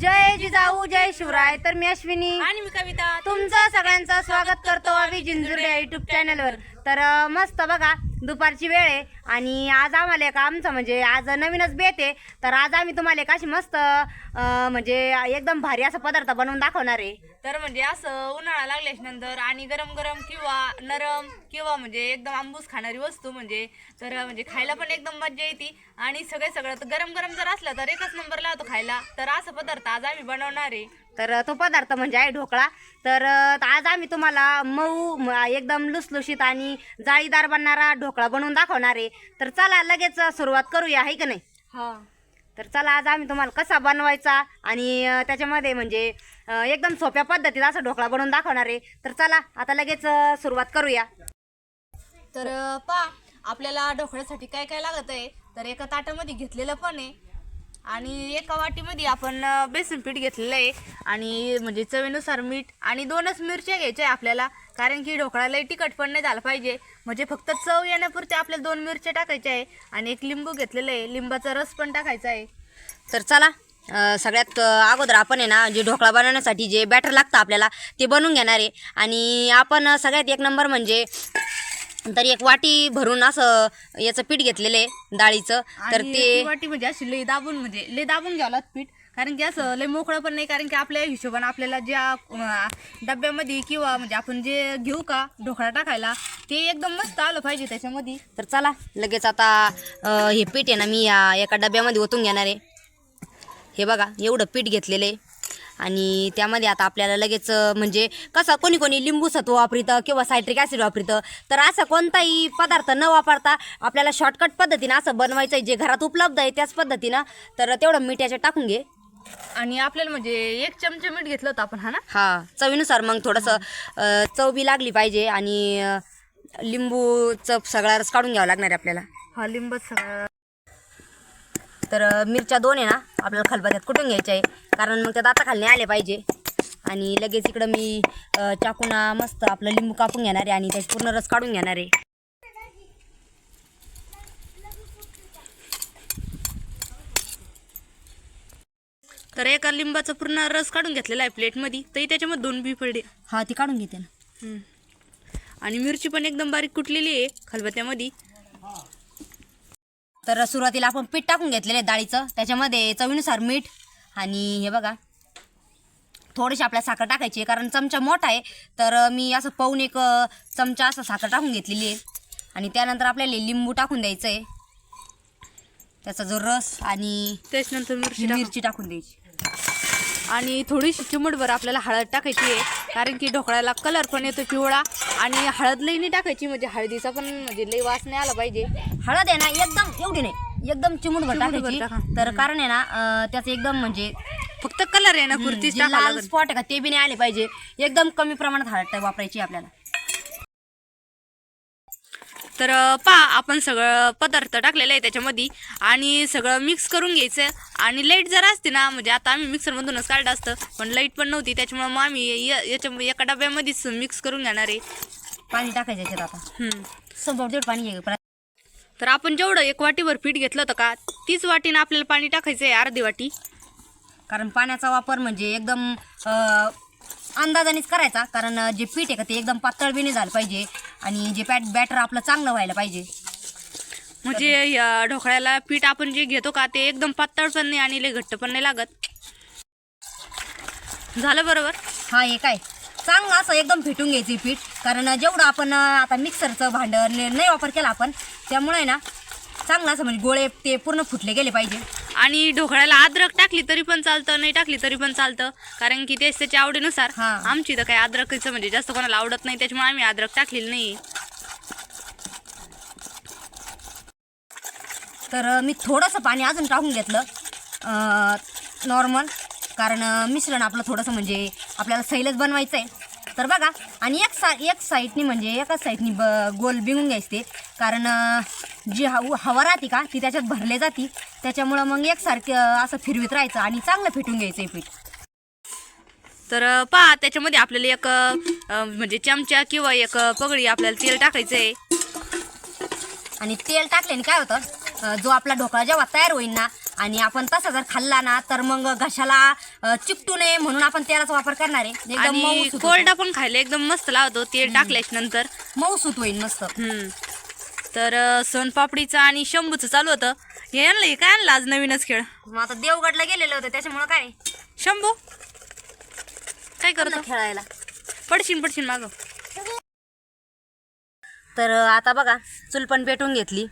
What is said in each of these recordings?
जय जिजाऊ जय शिवराय. तर मी अश्विनी. आणि मी कविता. तुमचं सगळ्यांचं स्वागत करतो आम्ही जिंजुर्डे युट्यूब चॅनलवर तर अं, मस्त बघा दुपारची वेळ आहे आणि आज आम्हाला एक आमचं म्हणजे आज नवीनच बेत आहे. तर आज आम्ही तुम्हाला एक अशी मस्त अं, म्हणजे एकदम भारी असा पदार्थ बनवून दाखवणार आहे. तर म्हणजे असं उन्हाळा लागल्याच्या नंतर आणि गरम गरम किंवा नरम किंवा म्हणजे एकदम आंबूस खाणारी वस्तू म्हणजे तर म्हणजे खायला पण एकदम मजा येते. आणि सगळे सगळं तर गरम गरम जर असलं तर एकच नंबर लावतो खायला. तर असं पदार्थ आज आम्ही बनवणार आहे. तर तो पदार्थ म्हणजे आहे ढोकळा. तर आज आम्ही तुम्हाला मऊ एकदम लुसलुशीत आणि जाळीदार बनणारा ढोकळा बनवून दाखवणार आहे. तर चला लगेच सुरुवात करूया आहे का नाही? हा. तर चला आज आम्ही तुम्हाला कसा बनवायचा आणि त्याच्यामध्ये म्हणजे एकदम सोप्या पद्धतीत असा ढोकळा बनवून दाखवणार आहे. तर चला आता लगेच सुरुवात करूया. तर पा आपल्याला ढोकळ्यासाठी काय काय लागत आहे? तर एका ताटामध्ये घेतलेलं पण आहे. आणि एका वाटीमध्ये आपण बेसन पीठ घेतलेलं आहे. आणि म्हणजे चवीनुसार मीठ आणि दोनच मिरच्या घ्यायच्या आहे आपल्याला. कारण की ढोकळ्याला तिखट पण नाही झालं पाहिजे. म्हणजे फक्त चव येण्यापुरते आपल्याला दोन मिरच्या टाकायच्या आहे. आणि एक लिंबू घेतलेलं आहे. लिंबाचा रस पण टाकायचा आहे. तर चला सगळ्यात अगोदर आपण आहे ना जे ढोकळा बनवण्यासाठी जे बॅटर लागतं आपल्याला ते बनवून घेणार आहे. आणि आपण सगळ्यात एक नंबर म्हणजे तरी एक वाटी भरून असं याचं पीठ घेतलेलं आहे डाळीचं. तर ते वाटी म्हणजे अशी लई दाबून म्हणजे लई दाबून घ्यावं लागतं पीठ. कारण की असं लई मोकळं पण नाही कारण की आपल्या हिशोबाने आपल्याला ज्या डब्यामध्ये किंवा म्हणजे आपण जे घेऊ का ढोकळा टाकायला ते एकदम मस्त आलं पाहिजे त्याच्यामध्ये. तर चला लगेच आता हे पीठ आहे ना मी या एका डब्यामध्ये ओतून घेणार आहे. हे बघा एवढं पीठ घेतलेलं आहे. आणि त्यामध्ये आता आपल्याला लगेच म्हणजे कसं कोणी कोणी लिंबू सत्व वापरितं किंवा सायट्रिक ॲसिड वापरितं तर असं कोणताही पदार्थ न वापरता आपल्याला शॉर्टकट पद्धतीनं असं बनवायचं आहे जे घरात उपलब्ध आहे त्याच पद्धतीनं. तर तेवढं मीठ याच्यात टाकून घे. आणि आपल्याला म्हणजे एक चमचा मीठ घेतलं होतं आपण हा ना? हा चवीनुसार मग थोडंसं चव बी लागली पाहिजे आणि लिंबूचं सगळा रस काढून घ्यावा लागणार आहे आपल्याला. हा लिंबच सगळं तर मिरच्या दोन आहे ना आपल्याला खलबत्त्यात कुटून घ्यायच्या आहे? कारण मग त्या दाताखाली नाही आले पाहिजे. आणि लगेच इकडं मी चाकूना मस्त आपलं लिंबू कापून घेणार आहे आणि त्याची पूर्ण रस काढून घेणार आहे. तर एका लिंबाचा पूर्ण रस काढून घेतलेला आहे प्लेटमध्ये. तरी त्याच्यामध्ये दोन बी पडले हा ती काढून घेते ना. आणि मिरची पण एकदम बारीक कुटलेली आहे खलबत्त्यामध्ये तर सुरुवातीला आपण पीठ टाकून घेतलेलं आहे डाळीचं. त्याच्यामध्ये चवीनुसार मीठ आणि हे बघा थोडीशी आपल्या साखर टाकायची आहे कारण चमचा मोठा आहे. तर मी असं पाऊन एक चमचा असं साखर टाकून घेतलेली आहे. आणि त्यानंतर आपल्याला लिंबू टाकून द्यायचं आहे त्याचा जो रस आणि त्याच्यानंतर. मिरची टाकून द्यायची. आणि थोडीशी चिमटभर आपल्याला हळद टाकायची आहे. कारण की ढोकळ्याला कलर पण येतो पिवळा आणि हळद लई नाही टाकायची म्हणजे हळदीचा पण म्हणजे लई वास नाही आला पाहिजे. हळद आहे ना एकदम एवढी नाही एकदम चिमुटभर टाकायची. टाका. तर कारण आहे ना त्याचं एकदम म्हणजे फक्त कलर आहे ना टाकावं लाल. स्पॉट आहे का ते बी नाही आले पाहिजे. एकदम कमी प्रमाणात हळद वापरायची आपल्याला. तर पा आपण सगळं पदार्थ टाकलेलं आहे त्याच्यामध्ये आणि सगळं मिक्स करून घ्यायचं आणि लाइट जर असते ना म्हणजे आता आम्ही मिक्सरमधूनच काढलं असतं पण लाइट पण नव्हती त्याच्यामुळे मग आम्ही या- याच्या एका डब्यामध्येच मिक्स करून घेणार आहे. पाणी टाकायचं याच्यात आता. तेवढं पाणी घे तर आपण जेवढं एक वाटीवर पीठ घेतलं होतं का तीच वाटीनं आपल्याला पाणी टाकायचं आहे अर्धी वाटी. कारण पाण्याचा वापर म्हणजे एकदम अंदाजानेच करायचा कारण जे पीठ आहे का ते एकदम पातळ बी नाही झालं पाहिजे आणि जे पॅट बॅटर आपलं चांगलं व्हायला पाहिजे. म्हणजे या ढोकळ्याला पीठ आपण जे घेतो का ते एकदम पातळ पण नाही आणि लय घट्ट पण नाही लागत. झालं बरोबर? हा हे काय? चांगलं असं एकदम फेटून घ्यायचं पीठ कारण जेवढं आपण आता मिक्सरचं भांडं ने- नाही वापर केला आपण त्यामुळे ना चांगलं असं म्हणजे गोळे ते पूर्ण फुटले गेले पाहिजे. आणि ढोकळ्याला अद्रक टाकली तरी पण चालतं नाही टाकली तरी पण चालतं. कारण की तेच त्याच्या आवडीनुसार. हा. आमची तर काही अद्रकचं म्हणजे जास्त कोणाला आवडत नाही त्याच्यामुळे आम्ही अद्रक टाकलेलं नाही तर अं, मी थोडंसं पाणी अजून टाकून घेतलं नॉर्मल कारण अं, मिश्रण आपलं थोडंसं म्हणजे आपल्याला सैलच बनवायचं आहे तर बघा आणि एक सा एक साईडनी म्हणजे एकाच साईडनी ब गोल बिंगून घ्यायचं ते. कारण अं, जी हव हवा राहते का ती त्याच्यात भरले जाते. त्याच्यामुळं मग एकसारखं असं फिरवीत राहायचं आणि चांगलं फेटून घ्यायचं आहे पीठ. तर पहा त्याच्यामध्ये आपल्याला एक म्हणजे चमचा किंवा एक पगडी आपल्याला तेल टाकायचं आहे आणि तेल टाकल्याने काय होतं जो आपला ढोकळा जेव्हा तयार होईल ना आणि आपण तसा जर खाल्ला ना तर मग घशाला चिकटू नये म्हणून आपण तेलाचा वापर करणार आहे. एकदम आणि मऊसूत होतं. कोरडा पण खायला एकदम मस्त लावतो तेल टाकल्याच्या नंतर. मऊसूत होईल मस्त. हम्म. तर सोनपापडीचं आणि शंभूचं चालू होतं. हे आणलं हे काय आणलं आज नवीनच खेळ? मग आता देवगडला गेलेलं होतं त्याच्यामुळं काय? शंभू? काय करतो? खेळायला. पडशीन पडशीन माग. तर आता बघा चूल पण पेटवून घेतली.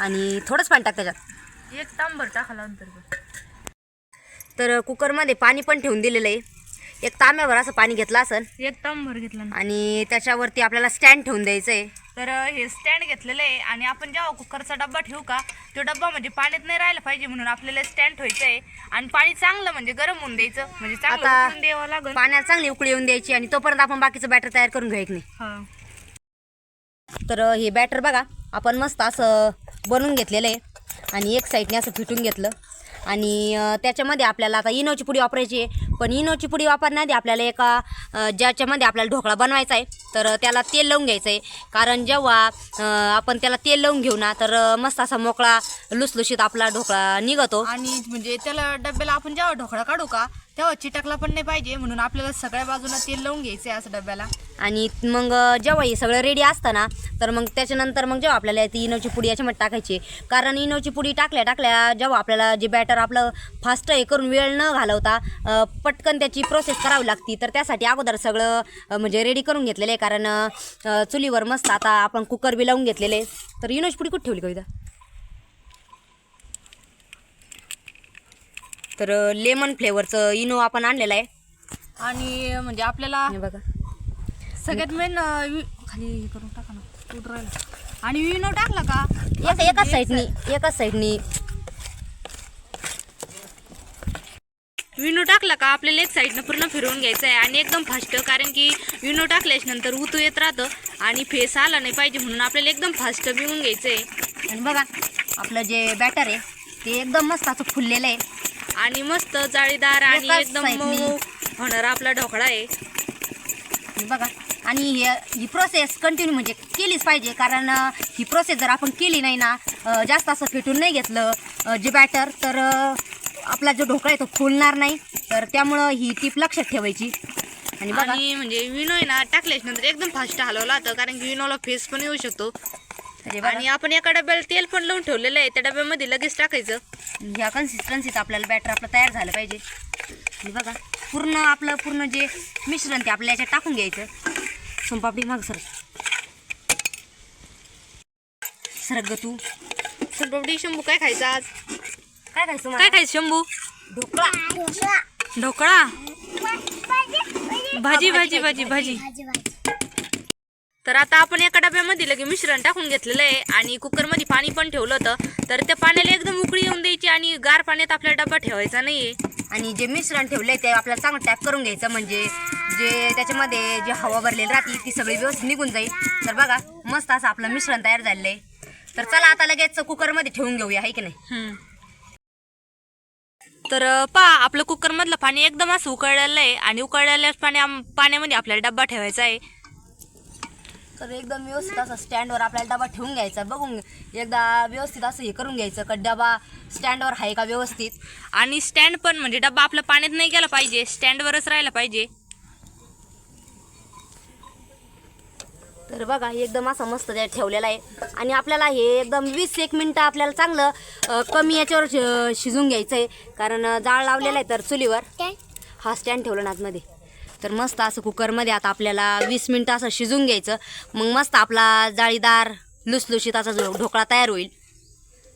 आणि थोडंच पाणी टाक त्याच्यात. एक तांबर टाकाला अंतर तर कुकरमध्ये पाणी पण ठेवून दिलेलं आहे. एक तांब्यावर असं पाणी घेतलं असेल. एक तांबर घेतला. आणि त्याच्यावरती आपल्याला स्टँड ठेवून द्यायचं आहे. तर हे स्टँड घेतलेलं आहे आणि आपण जेव्हा कुकरचा डब्बा ठेवू का तो डब्बा म्हणजे पाण्यात नाही राहिला पाहिजे म्हणून आपल्याला स्टँड ठेवायचं आहे आणि पाणी चांगलं म्हणजे गरम होऊन द्यायचं. म्हणजे चांगलं उकळून द्यावं लागेल. पाण्याला चांगली उकळी येऊन द्यायची आणि तोपर्यंत आपण बाकीचं बॅटर तयार करून घ्यायचं नाही. हा. तर हे बॅटर बघा आपण मस्त असं बनवून घेतलेलं आहे. आणि एक साईडने असं फिटून घेतलं. आणि त्याच्यामध्ये आपल्याला आता इनोची पुडी वापरायची आहे. पण इनोची पुडी वापरण्याआधी आपल्याला एका ज्याच्यामध्ये आपल्याला ढोकळा बनवायचा आहे तर त्याला तेल लावून घ्यायचं आहे. कारण जेव्हा आपण त्याला तेल लावून घेऊ ना तर मस्त असा मोकळा लुसलुशीत आपला ढोकळा निघतो. आणि म्हणजे त्याला डब्याला आपण जेव्हा ढोकळा काढू का तेव्हा चिटकला पण नाही पाहिजे म्हणून आपल्याला सगळ्या बाजूला तेल लावून घ्यायचं आहे असं डब्याला. आणि मग जेव्हा हे सगळं रेडी असतं ना तर मग त्याच्यानंतर मग जेव्हा आपल्याला ती इनोची पुडी याच्यामध्ये टाकायची कारण इनोची पुडी टाकल्या टाकल्या जेव्हा आपल्याला जे बॅटर आपलं फास्ट हे करून वेळ न घालवता पटकन त्याची प्रोसेस करावी लागती तर त्यासाठी अगोदर सगळं म्हणजे रेडी करून घेतलेलं आहे. कारण चुलीवर मस्त आता आपण कुकर बी लावून घेतलेले तर इनोची पुडी कुठे ठेवली कविता? तर लेमन फ्लेवरचं इनो आपण आणलेलं आहे. आणि म्हणजे आपल्याला हे बघा. सगळ्यात मेन खाली हे करून टाका ना. तूट राहिला. आणि विनो टाकला का? एक एकाच साईडनी एकाच साईडनी विनो टाकला का? आपल्याला एक साईडनं पूर्ण फिरवून घ्यायचं आहे आणि एकदम फास्ट कारण की विनो टाकल्याच्या नंतर उतू येत राहतं आणि फेस आला नाही पाहिजे म्हणून आपल्याला एकदम फास्ट बिवून घ्यायचं आहे आणि बघा आपलं जे बॅटर आहे ते एकदम मस्त असं फुललेलं आहे. आणि मस्त जाळीदार आणि एकदम. मऊ होणारा आपला ढोकळा आहे. बघा आणि हे ही प्रोसेस कंटिन्यू म्हणजे केलीच पाहिजे कारण ही प्रोसेस जर आपण केली नाही ना जास्त असं फेटून नाही घेतलं जे बॅटर तर आपला जो ढोकळा आहे तो फुलणार नाही. तर त्यामुळं ही टीप लक्षात ठेवायची. आणि म्हणजे विनो आहे ना टाकल्याच्या नंतर एकदम फास्ट हलवला होतं कारण की विनोला फेस पण येऊ शकतो. आणि आपण एका डब्याला तेल पण लावून ठेवलेलं आहे त्या डब्यामध्ये लगेच टाकायचं. ह्या कन्सिस्टन्सीत आपल्याला बॅटर आपलं तयार झालं पाहिजे. आणि बघा पूर्ण आपलं पूर्ण जे मिश्रण ते आपल्याला याच्यात टाकून घ्यायचं. सोनपापडी माग सर सरग ग तू. सोनपापडी शंभू काय खायचं आज? काय खायचं? काय खायचं शंभू? ढोकळा. ढोकळा? भाजी भाजी. भाजी भाजी. तर आता आपण एका डब्यामध्ये लगे मिश्रण टाकून घेतलेलं आहे आणि कुकरमध्ये पाणी पण ठेवलं होतं. तर त्या पाण्याला एकदम उकळी येऊन द्यायची आणि गार पाण्यात आपला डबा ठेवायचा नाहीये. आणि जे मिश्रण ठेवलंय ते आपल्याला चांगलं टॅप करून घ्यायचं म्हणजे जे त्याच्यामध्ये जे हवा भरलेली राहते ती सगळी व्यवस्थित निघून जाईल. तर बघा मस्त असं आपलं मिश्रण तयार झालेलं आहे तर चला आता लगेच कुकरमध्ये ठेवून घेऊया आहे की नाही. तर पहा आपलं कुकरमधलं पाणी एकदम असं उकळलेलं आहे आणि उकळलेल्या पाण्या पाण्यामध्ये आपल्याला डब्बा ठेवायचा आहे. तर एकदम व्यवस्थित असं स्टँडवर आपल्याला डबा ठेवून घ्यायचा. बघून एकदा व्यवस्थित असं हे करून घ्यायचं का डबा स्टँडवर आहे का व्यवस्थित? आणि स्टँड पण म्हणजे डब्बा आपल्या पाण्यात नाही गेला पाहिजे स्टँडवरच राहायला पाहिजे. तर बघा हे एकदम असं मस्त त्यात ठेवलेलं आहे. आणि आपल्याला हे एकदम वीस एक मिनटं आपल्याला चांगलं कमी याच्यावर शि- शिजून घ्यायचं आहे कारण जाळ लावलेला आहे तर चुलीवर. हा स्टँड ठेवला ना आतमध्ये. तर मस्त असं कुकरमध्ये आता आपल्याला वीस मिनटं असं शिजून घ्यायचं. मग मस्त आपला जाळीदार लुसलुशीत असा जो ढोकळा तयार होईल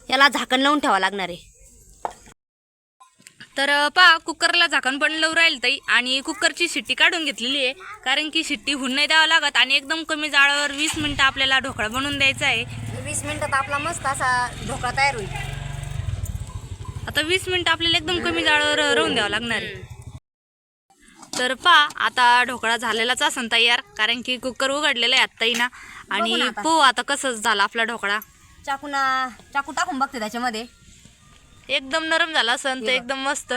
याला झाकण लावून ठेवावं लागणार आहे. तर पा कुकरला झाकण पण लावून राहील ताई. आणि कुकरची शिट्टी काढून घेतलेली आहे. कारण की शिट्टी हुन नाही द्यावं लागत आणि एकदम कमी जाळावर वीस मिनिटं आपल्याला ढोकळा बनवून द्यायचा आहे. वीस मिनटात आपला मस्त असा ढोकळा तयार होईल. आता वीस मिनिटं आपल्याला एकदम कमी जाळावर राहून द्यावं लागणार आहे. तर पा आता ढोकळा झालेलाच असन तयार. कारण की कुकर उघडलेलं आहे आत्ताही ना. बघू ना आणि आता. पो आता कसं झाला आपला ढोकळा? चाकूना चाकू टाकून बघते त्याच्यामध्ये. एकदम नरम झाला असन तर. एकदम मस्त.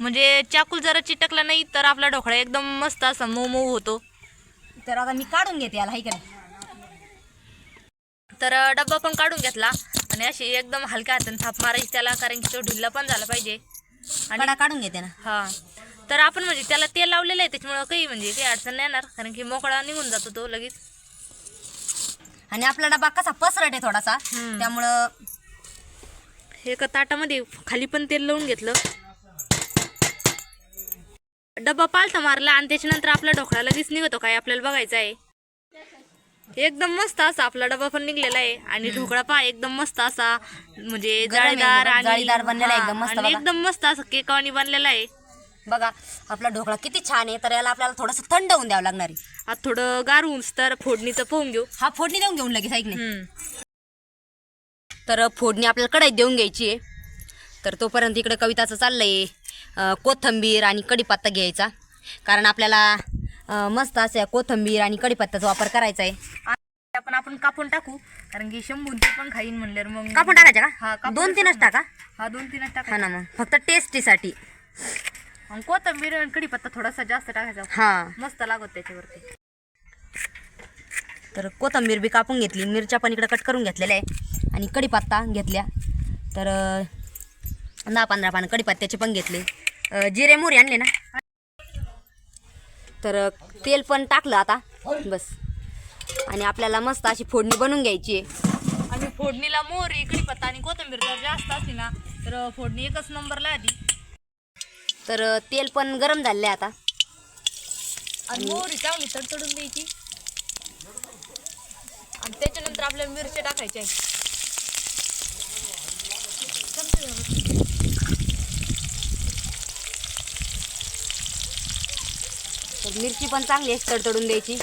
म्हणजे चाकूल जरा चिटकला नाही तर आपला ढोकळा एकदम मस्त असा मऊ मऊ होतो. तर आता मी काढून घेते याला हाय का नाही तर अ, डब्बा पण काढून घेतला. आणि अशी एकदम हलक्या हाताने थाप मारायची त्याला कारण की तो ढिल्ला पण झाला पाहिजे. कडा काढून घेते ना. हा. तर आपण म्हणजे त्याला तेल लावलेलं आहे त्याच्यामुळं काही म्हणजे काही अडचण नाही येणार कारण की मोकळा निघून जातो तो लगेच. आणि आपला डबा कसा पसरट आहे थोडासा हम्म. त्यामुळं एका ताटामध्ये खाली पण तेल लावून घेतलं. डब्बा पालथा मारला आणि त्याच्यानंतर आपला ढोकळा लगेच निघतो काय आपल्याला बघायचं आहे. एकदम मस्त असा आपला डबा पण निघलेला आहे आणि ढोकळा पहा एकदम मस्त असा म्हणजे गरम आहे, जाळीदार गरम, आणि जाळीदार बनलेला आहे, एकदम मस्त आणि बघा. एकदम मस्त असं केकावानी बनलेला आहे. बघा आपला ढोकळा किती छान आहे तर याला आपल्याला थोडंसं थंड होऊन द्यावं लागणार आहे. आता थोडं गारून तर फोडणीचं पोहून घेऊ. हा फोडणी देऊन घेऊन लगेच ऐक नाही. तर फोडणी आपल्याला कढईत देऊन घ्यायची आहे. तर तोपर्यंत इकडे कविताचं चाललंय कोथिंबीर आणि कढीपत्ता घ्यायचा. कारण आपल्याला मस्त अशा कोथिंबीर आणि कढीपत्त्याचा वापर करायचा आहे. आता आपण आपण कापून टाकू कारण की शंभून ते पण खाईन म्हणल्यावर मग कापून टाकायच्या हा, का कापून दोन तीनच टाका? हा दोन तीनच हा टाका ना मग फक्त टेस्टीसाठी आणि कोथिंबीर आणि कढीपत्ता थोडासा जास्त टाकायचा. हा. मस्त लागत त्याच्यावरती. तर कोथिंबीर बी कापून घेतली. मिरच्या पण इकडे कट करून घेतलेल्या आहे. आणि कढीपत्ता घेतल्या. तर दहा पंधरा पानं कढीपत्त्याचे पण घेतले. जिरे मोरी आणले ना. तर तेल पण टाकलं आता. बस. आणि आपल्याला मस्त अशी फोडणी बनवून घ्यायची आहे. आणि फोडणीला मोहर कढीपत्ता आणि कोथिंबीर जर जास्त असली ना तर फोडणी एकच नंबरला आधी. तर तेल पण गरम झाले आता. आणि मोहरी चांगली तडतडून द्यायची. आणि त्याच्यानंतर आपल्याला मिरच्या टाकायच्या. तर मिरची पण चांगली आहे तडतडून द्यायची.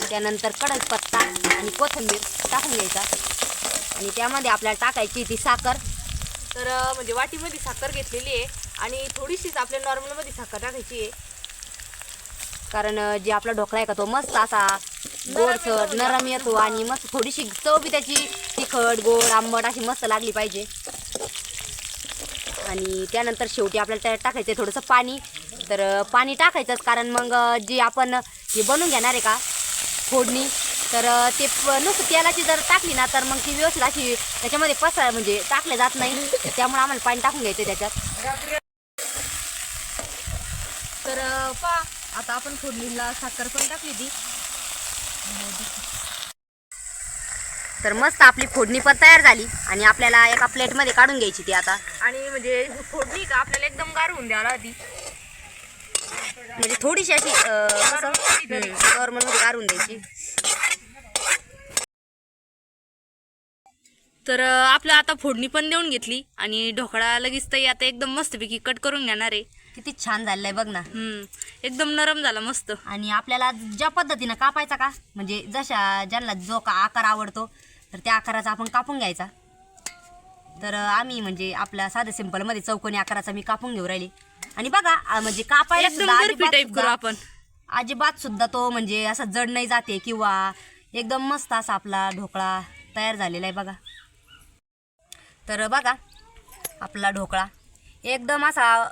त्यानंतर कढीपत्ता आणि कोथिंबीर टाकून घ्यायचा. आणि त्यामध्ये आपल्याला टाकायची ती साखर. तर म्हणजे वाटीमध्ये साखर घेतलेली आहे आणि थोडीशीच आपल्या नॉर्मलमध्ये साखर टाकायची आहे. कारण जे आपला ढोकळा आहे का तो मस्त असा गोडसर नरम येतो आणि मस्त थोडीशी चव बी त्याची तिखट गोड आंबट अशी मस्त लागली पाहिजे. आणि त्यानंतर शेवटी आपल्याला त्यात टाकायचं आहे थोडंसं पाणी. तर पाणी टाकायचंच कारण मग जे आपण हे बनवून घेणार आहे का फोडणी तर ते प- नुसतं तेलाची जर टाकली ना तर मग ती व्यवस्थित अशी त्याच्यामध्ये पसर म्हणजे टाकले जात नाही. त्यामुळे आम्हाला पाणी टाकून घ्यायचं त्याच्यात. तर पहा आता आपण फोडणीला साखर पण टाकली ती तर मस्त आपली फोडणी पण तयार झाली आणि आपल्याला एका प्लेटमध्ये काढून घ्यायची ती आता. आणि म्हणजे फोडणी का आपल्याला एकदम गार होऊन द्यायला आधी म्हणजे थोडीशी अशी अं, कसं नॉर्मलमध्ये काढून द्यायची. तर आपलं आता फोडणी पण देऊन घेतली आणि ढोकळा लगेच तरी आता एकदम मस्तपैकी कट करून घेणार आहे. किती छान झालेलं आहे बघ ना. हम्म, एकदम नरम झाला मस्त. आणि आपल्याला ज्या पद्धतीनं कापायचा का म्हणजे जशा ज्यांना जो का आकार आवडतो तर त्या आकाराचा आपण कापून घ्यायचा. तर आम्ही म्हणजे आपल्या साध्या सिंपलमध्ये चौकोनी आकाराचा मी कापून घेऊ राहिली. आणि बघा म्हणजे कापायला एकदम सुद्धा बर्फी अजिबात टाईप करू सुद्धा- आपण. अजिबात सुद्धा तो म्हणजे असा जड नाही जाते किंवा एकदम मस्त असा आपला ढोकळा तयार झालेला आहे बघा. तर बघा आपला ढोकळा एकदम असा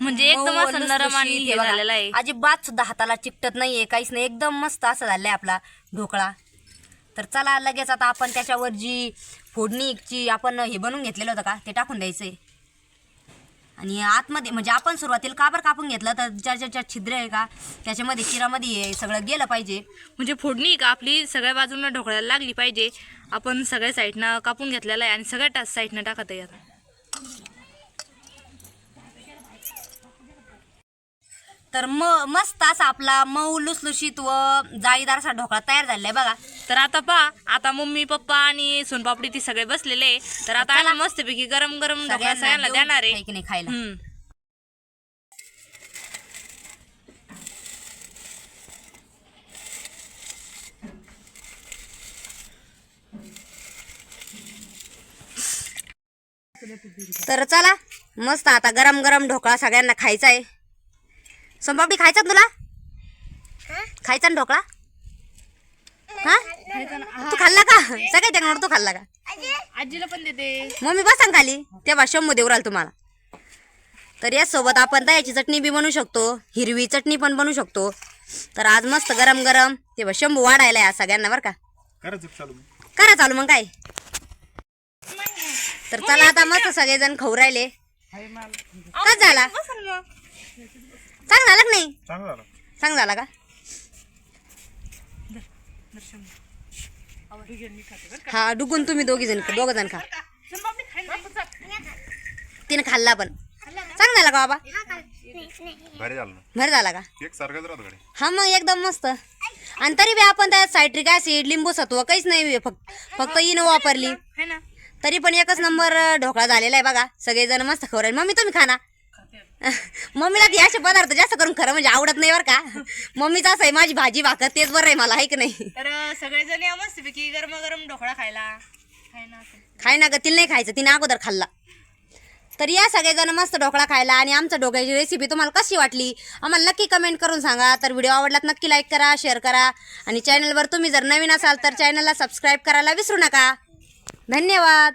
म्हणजे एकदम असं नरम आणि हे. झालेलं आहे. अजिबात सुद्धा हाताला चिकटत नाहीये काहीच नाही. एकदम मस्त असं झालंय आपला ढोकळा. तर चला लगेच आता आपण त्याच्यावर जी फोडणीची आपण हे बनवून घेतलेलं होतं का ते टाकून द्यायचंय. आणि आतमध्ये म्हणजे आपण सुरुवातीला काबर कापून घेतलं? तर ज्या ज्या ज्या छिद्र आहे का त्याच्यामध्ये चिरामध्ये हे सगळं गेलं पाहिजे. म्हणजे फोडणी का आपली? सगळ्या बाजूंना ढोकळ्याला लागली पाहिजे. आपण सगळ्या साईडनं कापून घेतलेलं आहे आणि सगळ्या साईडनं टाकत आहे तर म मस्त असा आपला मऊ लुसलुशीत व जाळीदार असा ढोकळा तयार झालेला आहे बघा. तर आता पहा आता मम्मी पप्पा आणि सोनपापडी ती सगळे बसलेले आहे. तर आता आम्ही मस्तपैकी गरम गरम ढोकळा सगळ्यांना देऊ, देणार आहे. आहे की नाही खायला? हम्म. तर चला मस्त आता गरम गरम ढोकळा सगळ्यांना खायचा आहे. संपापडी खायचा ना तुला? खायचा ना ढोकळा? हा? तू खाल्ला का? सगळ्या टेकणार तू खाल्ला का? आजीला पण देते. मम्मी बसा ना खाली. तेव्हा शंभू देऊ राहिला तुम्हाला. तर याचसोबत आपण दह्याची चटणी बी बनवू शकतो. हिरवी चटणी पण बनवू शकतो. तर आज मस्त गरम गरम तेव्हा शंभू वाढायला आहे आज सगळ्यांना बरं का? करा चालू. मग काय? तर चला आता मस्त सगळेजण खाऊ राहिले. कस झाला. चांग झाला का नाही? चांगलं झालं चांग झाला का? हा डुगून तुम्ही दोघी जण दोघ जण खा. तिने खाल्ला पण चांग झाला का बाबा? भारी झालं ना. बरं झाला का? केक सारखाच राहतो कडे हा मग एकदम मस्त. आणि तरी बी आपण त्यात सायट्रिक ऍसिड लिंबू सत्व काहीच नाही फक्त फक्त इनो वापरली. है ना? तरी पण एकच नंबर ढोकळा झालेला आहे बघा. सगळेजण मस्त खबर आहे मम्मी तुम्ही खाना मम्मीला ती असे पदार्थ जास्त करून खरं म्हणजे आवडत नाही बरं का. मम्मीचं असं आहे माझी भाजी भाकर तेच बरं आहे मला आहे की नाही? तर सगळेजण या मस्तपैकी गरम गरम ढोकळा खायला. खाय ना असं. खाय ना ग तिला नाही खायचं तिने अगोदर खाल्ला. तर या सगळेजण मस्त ढोकळा खायला आणि आमच्या ढोकळ्याची रेसिपी तुम्हाला कशी वाटली? आम्हाला नक्की कमेंट करून सांगा. तर व्हिडिओ आवडलात नक्की लाईक करा शेअर करा. आणि चॅनलवर तुम्ही जर नवीन असाल तर चॅनलला सबस्क्राईब करायला विसरू नका. धन्यवाद.